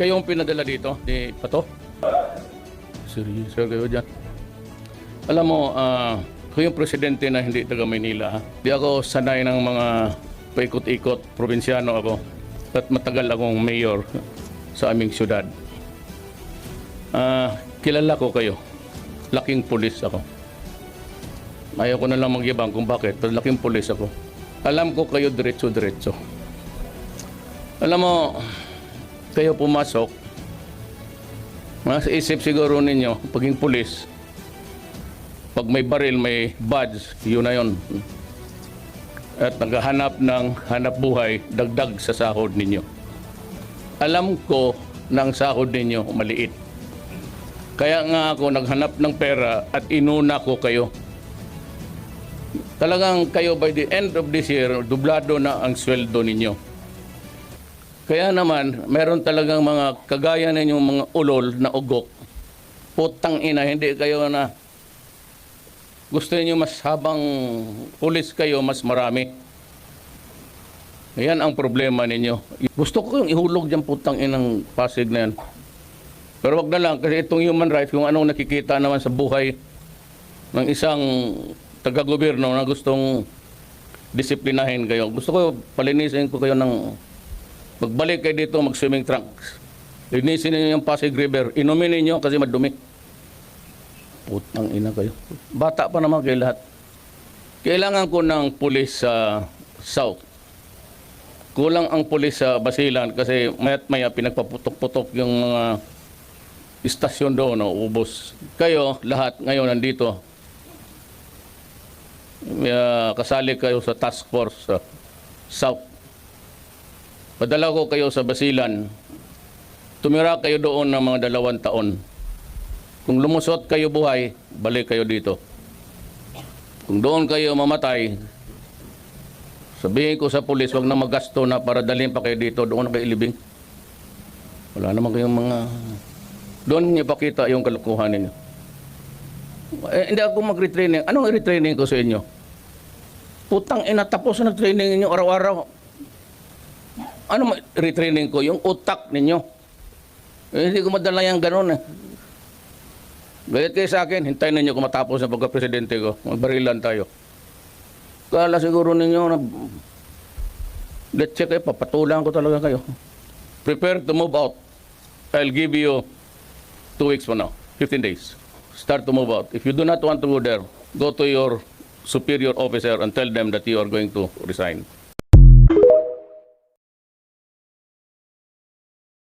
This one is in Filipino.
Kayong pinadala dito ni Pato? Seryoso kayo dyan. Alam mo, ah, ko yung presidente na hindi taga Maynila. Ha? Di ako sanay ng mga paikot-ikot, probinsyano ako. At matagal akong mayor sa aming syudad. Ah, kilala ko kayo. Laking pulis ako. Ayaw ko na lang magyabang kung bakit, pero laking pulis ako. Alam ko kayo diretso-diretso. Alam mo, kayo pumasok, Mas isip siguro ninyo, paging pulis, pag may baril, may badge, yun na yun. At naghahanap ng hanap buhay, dagdag sa sahod ninyo. Alam ko ang sahod ninyo maliit. Kaya nga ako naghanap ng pera at inuna ko kayo. Talagang kayo by the end of this year, dublado na ang sweldo ninyo. Kaya naman, meron talagang mga kagaya ninyong mga ulol na ugok. Putang ina, hindi kayo na gusto niyo mas habang pulis kayo, mas marami. Yan ang problema ninyo. Gusto ko yung ihulog dyan putang inang pasig na yan. Pero wag na lang, kasi itong human rights, kung anong nakikita naman sa buhay ng isang taga-gobyerno na gustong disiplinahin kayo. Gusto ko palinisin ko kayo ng Magbalik kayo dito, mag-swimming trunks. Linisin ninyo yung Pasig River. Inumin ninyo kasi madumi. Putang ina kayo. Bata pa naman kayo lahat. Kailangan ko ng pulis sa South. Kulang ang pulis sa Basilan kasi mayat maya pinagpaputok-putok yung mga istasyon doon, no, ubos. Kayo, lahat ngayon nandito. Uh, kasali kayo sa task force sa South. Padala ko kayo sa Basilan. Tumira kayo doon ng mga dalawang taon. Kung lumusot kayo buhay, balik kayo dito. Kung doon kayo mamatay, sabihin ko sa pulis, wag na magasto na para dalhin pa kayo dito, doon na kayo ilibing. Wala naman kayong mga... Doon niyo pakita yung kalukuhan ninyo. Eh, hindi ako mag-retraining. Anong retraining ko sa inyo? Putang ina, tapos na training ninyo araw-araw ano retraining ko? Yung utak ninyo. Eh, hindi ko madala yung ganun eh. Gayat kayo sa akin, hintayin ninyo kung matapos na pagka-presidente ko. Magbarilan tayo. Kala siguro ninyo na let's check eh, papatulan ko talaga kayo. Prepare to move out. I'll give you two weeks from now, 15 days. Start to move out. If you do not want to go there, go to your superior officer and tell them that you are going to resign.